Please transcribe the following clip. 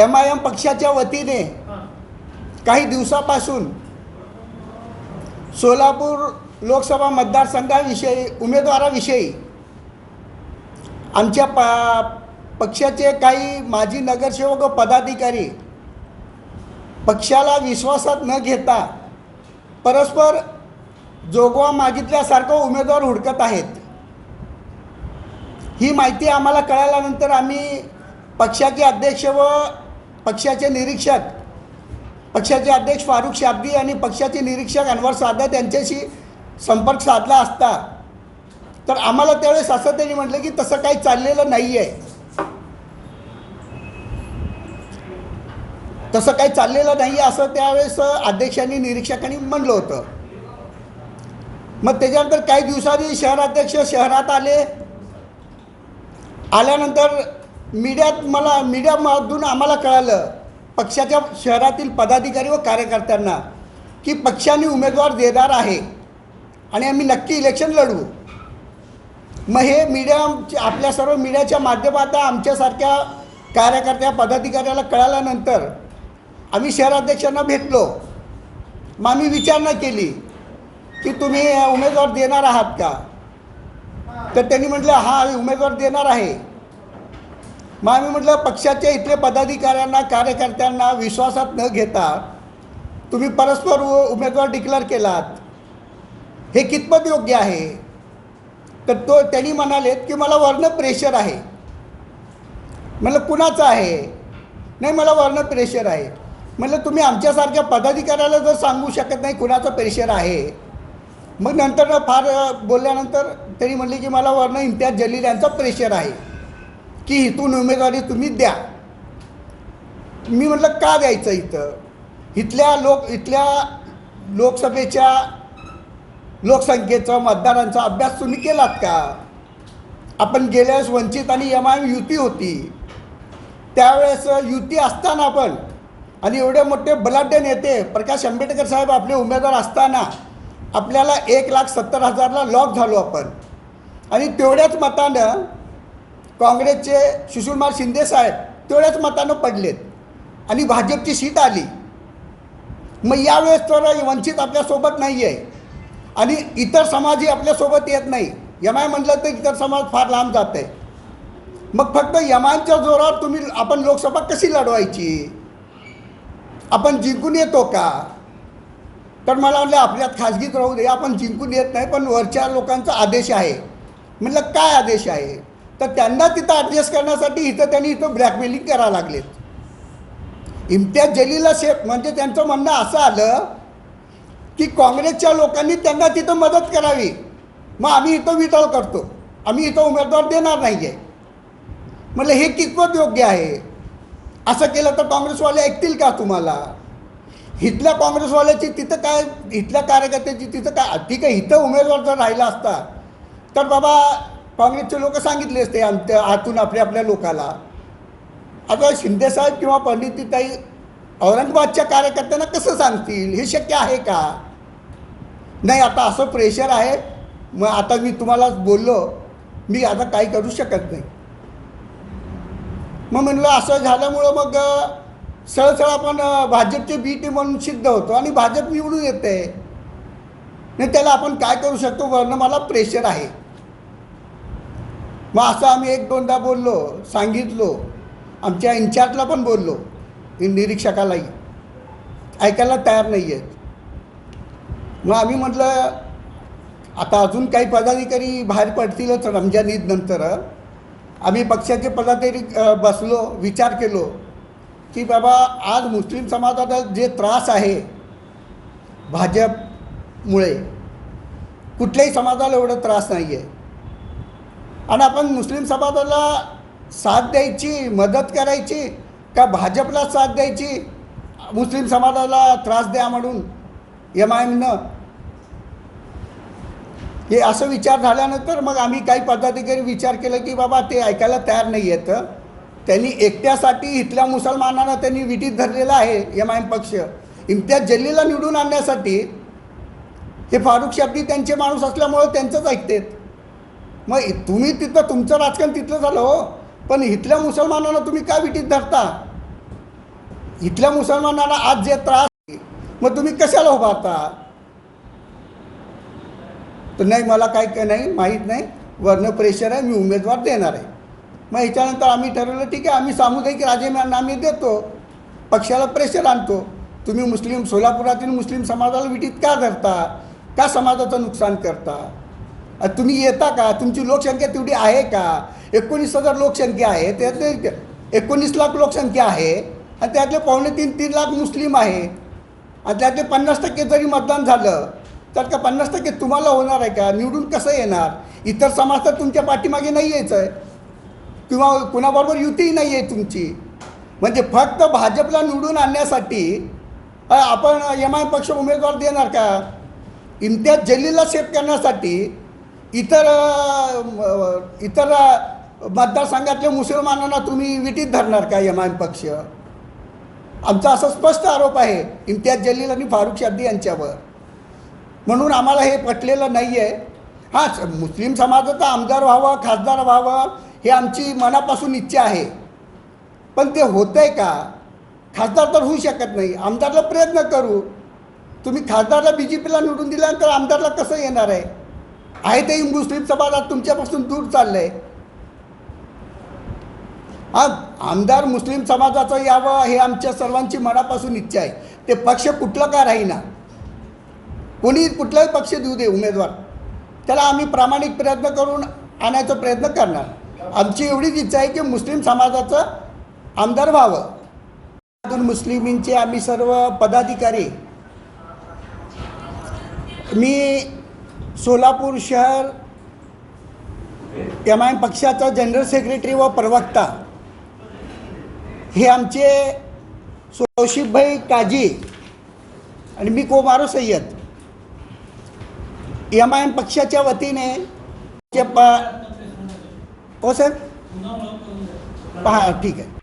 M I M पक्षाच्या वतीने काही दिवसापासून सोलापूर लोकसभा मतदारसंघाविषयी उमेदवाराविषयी आमच्या प पक्षाचे काही माजी नगरसेवक व पदाधिकारी पक्षाला विश्वासात न घेता परस्पर जोगवा मागितल्यासारखं उमेदवार हुडकत आहेत. ही माहिती आम्हाला कळाल्यानंतर आम्ही पक्षाचे अध्यक्ष व पक्षाचे निरीक्षक पक्षाचे अध्यक्ष फारुख शाब्दी आणि पक्षाचे निरीक्षक अनवर सादत यांच्याशी संपर्क साधला असता. तर आम्हाला त्यावेळेस असं त्यांनी म्हटलं की तसं काही चाललेलं नाही आहे तसं काही चाललेलं नाही आहे असं त्यावेळेस अध्यक्षांनी निरीक्षकांनी म्हणलं होतं. मग त्याच्यानंतर काही दिवसांनी शहराध्यक्ष शहरात आले. आल्यानंतर मीडियात मला मीडियामधून आम्हाला कळालं पक्षाच्या शहरातील पदाधिकारी व कार्यकर्त्यांना की पक्षाने उमेदवार देणार आहे आणि आम्ही नक्की इलेक्शन लढवू मग हे मीडिया आपल्या सर्व मीडियाच्या माध्यमातून आमच्यासारख्या कार्यकर्त्या पदाधिकाऱ्याला कळाल्यानंतर आम्ही शहराध्यक्षांना भेटलो. मग आम्ही विचारणा केली की तुम्ही उमेदवार देणार आहात का? तर त्यांनी म्हटलं हा उमेदवार देणार आहे. मग आम्ही म्हटलं पक्षाच्या इथले पदाधिकाऱ्यांना कार्यकर्त्यांना विश्वासात न घेता तुम्ही परस्पर उ- उमेदवार डिक्लेअर केलात. हे कितपत योग्य आहे? तर तो त्यांनी म्हणालेत की मला वर्ण प्रेशर आहे. म्हटलं कुणाचं आहे? नाही मला वर्ण प्रेशर आहे. म्हटलं तुम्ही आमच्यासारख्या पदाधिकाऱ्याला जर सांगू शकत नाही कुणाचं प्रेशर आहे. मग नंतर फार बोलल्यानंतर त्यांनी म्हणले की मला वर्ण इम्तियाज जलील यांचा प्रेशर आहे. की इथून उमेदवारी तुम्ही द्या. मी म्हटलं का द्यायचं इथं? इथल्या लोक इथल्या लोकसभेच्या लोकसंख्येचा मतदारांचा अभ्यास तुम्ही केलात का? आपण गेल्यावेळेस वंचित आणि एम आय युती होती. त्यावेळेस युती असताना पण आणि एवढे मोठे बलाढ्य नेते प्रकाश आंबेडकर साहेब आपले उमेदवार असताना आपल्याला एक लाख सत्तर हजारला लॉक झालो आपण. आणि तेवढ्याच मतानं काँग्रेसचे शिशुलमार शिंदे साहेब तेवढ्याच मतानं पडलेत. आणि भाजपची सीट आली. मग यावेळेस तर वंचित आपल्यासोबत नाही आहे आणि इतर समाजही आपल्यासोबत येत नाही. यमाय म्हटलं तर इतर समाज फार लांब जात आहे मग फक्त यमांच्या जोरावर तुम्ही आपण लोकसभा कशी लढवायची? आपण जिंकून येतो का? तर मला म्हटलं आपल्यात खाजगीत राहू दे. आपण जिंकून येत नाही पण वरच्या लोकांचा आदेश आहे. म्हटलं काय आदेश आहे? तर त्यांना तिथं ॲडजस्ट करण्यासाठी इथं त्यांनी इथं ब्लॅकमेलिंग करायला लागलेत. इम्तियाज जलीला शेख म्हणजे त्यांचं म्हणणं असं आलं की काँग्रेसच्या लोकांनी त्यांना तिथं मदत करावी. मग आम्ही इथं विटळ करतो. आम्ही इथं उमेदवार देणार नाही आहे म्हटलं हे कितपत योग्य आहे? असं केलं तर काँग्रेसवाले ऐकतील का तुम्हाला? इथल्या काँग्रेसवाल्याची तिथं काय इथल्या कार्यकर्त्याची तिथं काय ठीक आहे इथं उमेदवार जर राहिला असता तर बाबा काँग्रेसचे लोक सांगितले असते आमच्या आतून आपल्या आपल्या लोकाला. आता शिंदेसाहेब किंवा पंडितीताई औरंगाबादच्या कार्यकर्त्यांना कसं सांगतील? हे शक्य आहे का? नाही आता असं प्रेशर आहे. मग आता मी तुम्हाला बोललो मी आता काही करू शकत नाही. मग म्हणलं असं झाल्यामुळं मग सळसळ आपण भाजपचे बी टी म्हणून सिद्ध होतो आणि भाजप निवडून येते नाही त्याला आपण काय करू शकतो? वरणं मला प्रेशर आहे. मग असं आम्ही एक दोनदा बोललो सांगितलो. आमच्या इन्चार्जला पण बोललो निरीक्षकालाही. ऐकायला तयार नाही आहेत मग आम्ही म्हटलं आता अजून काही पदाधिकारी बाहेर पडतीलच रमजान ईद नंतर. आम्ही पक्षाचे पदाधिकारी बसलो विचार केलो की बाबा आज मुस्लिम समाजाला जे त्रास आहे भाजपमुळे कुठल्याही समाजाला एवढा त्रास नाही आहे आणि आपण मुस्लिम समाजाला साथ द्यायची मदत करायची का भाजपला साथ द्यायची मुस्लिम समाजाला त्रास द्या म्हणून एम आय एमनं हे असं विचार झाल्यानंतर मग आम्ही काही पदाधिकारी विचार केला की बाबा ते ऐकायला तयार नाही आहेत. त्यांनी एकट्यासाठी इथल्या मुसलमानांना त्यांनी विटीत धरलेला आहे एम आय एम पक्ष. इम्तियाज जल्लीला निवडून आणण्यासाठी हे फारुख शब्दी त्यांचे माणूस असल्यामुळं त्यांचंच ऐकतात. मग तुम्ही तिथं तुमचं राजकारण तिथलं झालं हो. पण इथल्या मुसलमानांना तुम्ही काय विटीत धरता? इथल्या मुसलमानांना आज जे त्रास आहे, मग तुम्ही कशाला उभारता तर नाही मला काय काय नाही माहीत नाही. वर्ण प्रेशर आहे मी उमेदवार देणार आहे. मग ह्याच्यानंतर आम्ही ठरवलं ठीक आहे आम्ही सामुदायिक राजीनामा आम्ही देतो. पक्षाला प्रेशर आणतो. तुम्ही मुस्लिम सोलापुरातील मुस्लिम समाजाला विटीत का धरता? का समाजाचं नुकसान करता? तुम्ही येता का? तुमची लोकसंख्या तेवढी आहे का? एकोणीस हजार लोकसंख्या आहे. त्यातले एकोणीस लाख लोकसंख्या आहे आणि त्यातले पावणे तीन तीन लाख मुस्लिम आहे. आणि त्यातले पन्नास टक्के जरी मतदान झालं तर का पन्नास टक्के तुम्हाला होणार आहे का? निवडून कसं येणार? इतर समाज तर तुमच्या पाठीमागे नाही यायचं आहे किंवा कुणाबरोबर युतीही नाही आहे तुमची. म्हणजे फक्त भाजपला निवडून आणण्यासाठी आपण एम आय पक्ष उमेदवार देणार का? इम्तियाज जलीलला सेफ करण्यासाठी इतर इतर मतदारसंघातल्या मुसलमानांना तुम्ही विटीत धरणार का एम आय पक्ष? आमचा असा स्पष्ट आरोप आहे इम्तियाज जलील आणि फारुख शाब्दी यांच्यावर. म्हणून आम्हाला हे पटलेलं नाही आहे हां मुस्लिम समाजाचा आमदार व्हावं खासदार व्हावं हे आमची मनापासून इच्छा आहे. पण ते होत आहे का? खासदार तर होऊ शकत नाही. आमदारला प्रयत्न करू. तुम्ही खासदारला बी जे पीला निवडून दिल्यानंतर आमदारला कसं येणार आहे? आहे ते मुस्लिम समाज आज तुमच्यापासून दूर चाललं आहे आमदार मुस्लिम समाजाचं यावं हे आमच्या सर्वांची मनापासून इच्छा आहे. ते पक्ष कुठलं का राहीना? कोणी कुठलाही पक्ष देऊ दे उमेदवार. त्याला आम्ही प्रामाणिक प्रयत्न करून आणायचा प्रयत्न करणार. आमची एवढीच इच्छा आहे की मुस्लिम समाजाचं आमदार व्हावं. अजून मुस्लिमींचे आम्ही सर्व पदाधिकारी. मी सोलापूर शहर एम आय एम पक्षाचा जनरल सेक्रेटरी व प्रवक्ता. हे आमचे सोशिफभाई काजी आणि मी कोमारो सय्यद. एम आय एम पक्षाच्या वतीने जे हो साहेब? हां ठीक आहे.